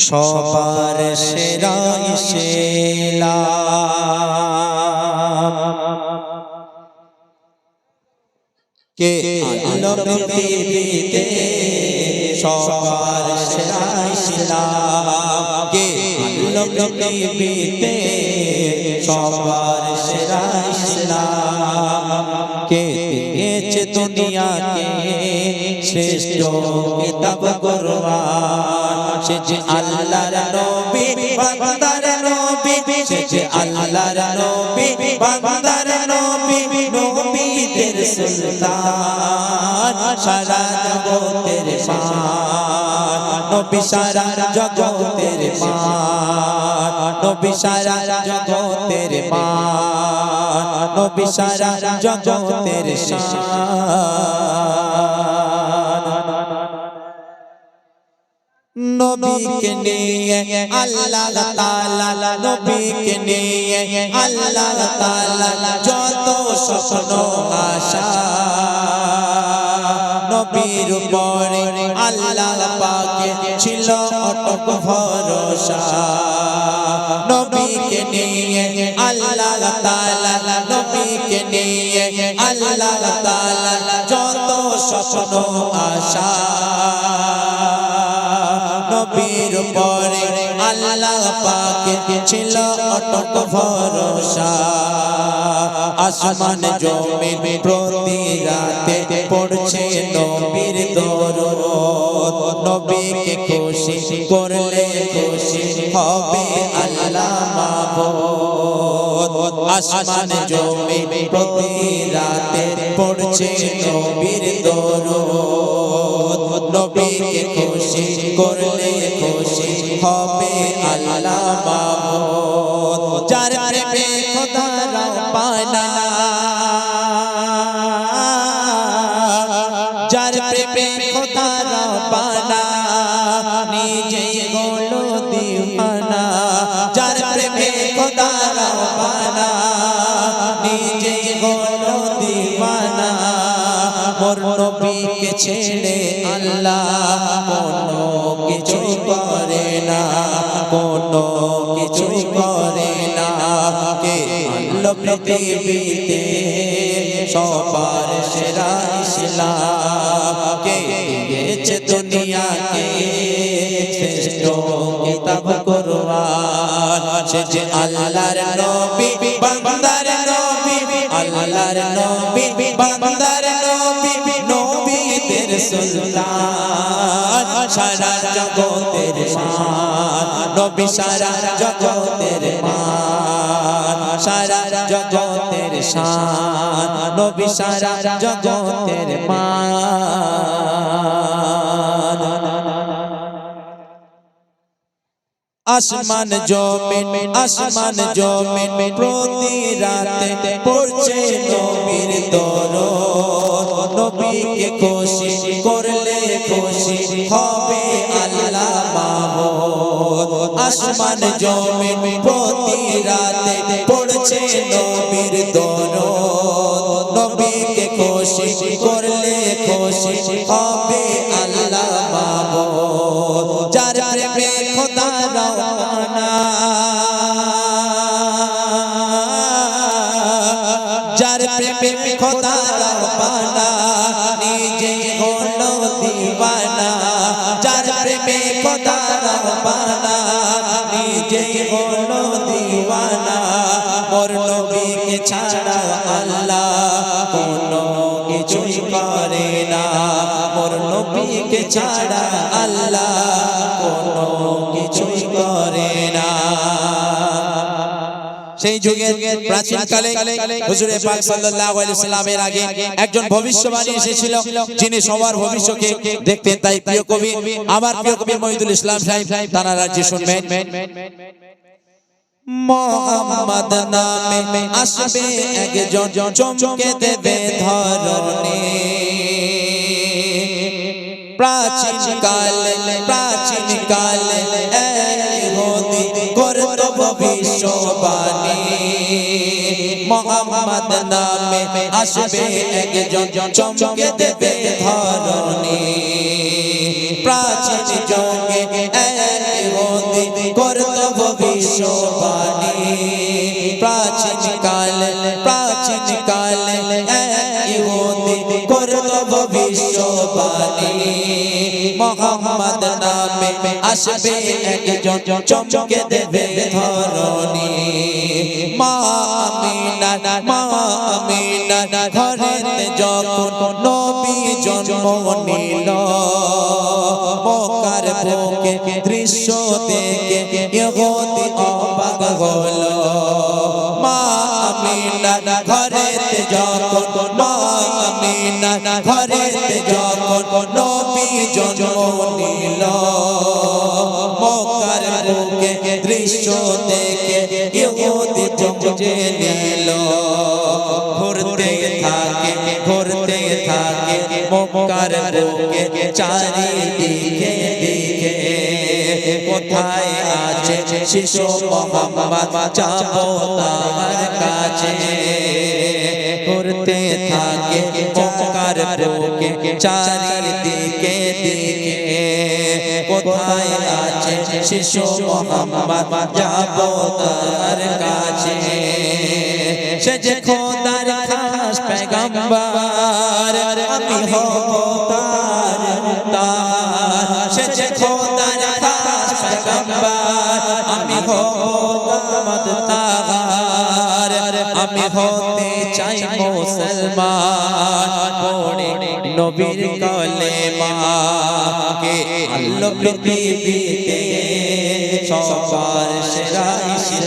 সবার সেরা কে আলো পৃথিবীতে সবার সেরা ইসলাম কে আলো পৃথিবীতে সবার সেরা ইসলাম কে দিয়েছে দুনিয়াকে। শ্রেষ্ঠ কিতাব কোরআন। সে যে আল্লাহর নবী, বান্দার নবী। সে যে আল্লাহর নবী, বান্দার নবী। নবীদের সুলতান সারা জগতের মান নবী সারা জগতের মান, নবী সারা জগতের মান, নবী সারা জগতের নবীকে নিয়ে আল্লাহ তাআলা, নবীকে নিয়ে আল্লাহ তাআলা যত স্বপ্ন আশা নবীর পরে আল্লাহ পাকে ছিল অটক ভরসা। নবীকে নিয়ে আল্লাহ তাআলা, নবীকে নিয়ে আল্লাহ তাআলা যত স্বপ্ন, আশা। নবীর পরে আল্লাহ পাকে ছিল অটক ভরসা। আসমান জমিন প্রতি রাতে পড়ছে নবীর দরুদ। নবীকে খুশি করলে খুশি হবে আল্লাহ আসমান জমিন প্রতি রাতে পড়ছে নবীর দরুদ। নবীকে খুশি করলে খুশি হবে আল্লাহ মাবুদ যার প্রেমে খোদারা পানা। যার প্রেমে খোদারা পানা। নিজেই হলো দিওয়ানা। যার প্রেমে খোদারা পানা। নিজেই হলো দিওয়ানা। মোর ছেড়ে আল্লাহ কোনো কিছু করে না, কোনো কিছু করে না। কে আল্লাহ পৃথিবীতে সবার সেরা ইসলাম? কে দিয়েছে দুনিয়াকে? শ্রেষ্ঠ কিতাব কোরআন। সে যে আল্লাহর সারা জগতের নবী সারা জগতের সারা জগতের শান, নবী সারা জগতের মান। আসমান জমিন আসমান জমিন প্রতি রাতে পড়ছে নবীর দরদ। নবীকে খুশি আসমান জমিন প্রতি রাতে পড়ছে নবীর দরদ। নবীকে খুশি করলে খুশি হবে আল্লাহ মাহমুদ যার প্রেমে খোদা রওনা। যার প্রেমে খোদা রওনা। নিজে হলো দিওয়ানা যার প্রেমে খোদা রওনা। নিজে হলো দিওয়ানা মোর নবীকে ছাড়া আল্লাহ কোনো কিছুই করে না। মোর নবীকে ছাড়া আল্লাহ কোনো কিছুই করে না। সেই যুগে প্রাচীন কালে হুজুরে পাক সাল্লাল্লাহু আলাইহি সাল্লামের আগে একজন ভবিষ্যবাণী এসেছিল, যিনি সবার ভবিষ্যকে দেখতেন। তাই প্রিয় কবি, আমার প্রিয় কবি মহিদুল ইসলাম সাহেব, তারা রাজ্যে শুনবেন। মোহাম্মদ নামে আসবে একজন চমকে দেবে ধরনে প্রাচীন কালে প্রাচীন কালে ভবিষ্যবাণী মোহাম্মদ নামে আসবে একজন চমকে দেবে ধরনী প্রাচীন জঙ্গে করতব বিশ্ববাণী প্রাচীন কাল, প্রাচীন কালে আসবে একজন চমকে দেবে ধরণী। মা আমিনা মা দৃশ্য দেখে ইহুদি অবাক হলো। মা আমিনা ঘরেতে যখন মা আমিনা নবী জন্ম মক্কার বুকে দৃশ্য দেখে ইহুদি জমজে নিল ঘুরতে থাকে ঘুরতে থাকে মক্কার বুকে, চারিদিকে দিকে কোথায় আছে শিশু মোহাম্মদ, যাব তার কাছে। ঘুরতে থাকে বুকে চারিদিকে দিকে কোথায় আছে শিশু মোহাম্মদ? যাব তার কাছে। সে যে খোদার খাস পেগম্বর, আমি হব তার তার। সে যে খোদার খাস পেগম্বর, আমি হব দামত তার আমি হতে চাই মুসলমান। পড়ে নবীর কলেমা কে আল্লাহ পৃথিবীতে সবার সেরা